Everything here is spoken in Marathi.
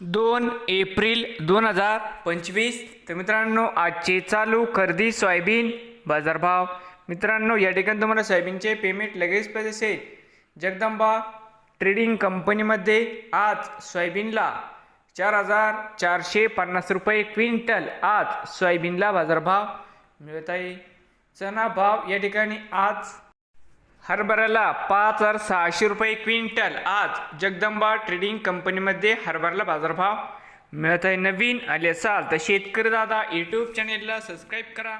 दोन एप्रिल दोन हजार पंचवीस. तर मित्रांनो आजचे चालू खरेदी सोयाबीन बाजारभाव. मित्रांनो या ठिकाणी तुम्हाला सोयाबीनचे पेमेंट लगेच पाहिजे असेल जगदंबा ट्रेडिंग कंपनीमध्ये आज सोयाबीनला चार हजार चारशे पन्नास रुपये क्विंटल आज सोयाबीनला बाजारभाव मिळत आहे. चना भाव या ठिकाणी आज हरभऱ्याला पाच हजार सहाशे रुपये क्विंटल. आज जगदंबा ट्रेडिंग कंपनीमध्ये हरभऱ्याला बाजारभाव मिळत आहे नवीन आले असाल तर शेतकरी दादा यूट्यूब चॅनेलला सबस्क्राईब करा.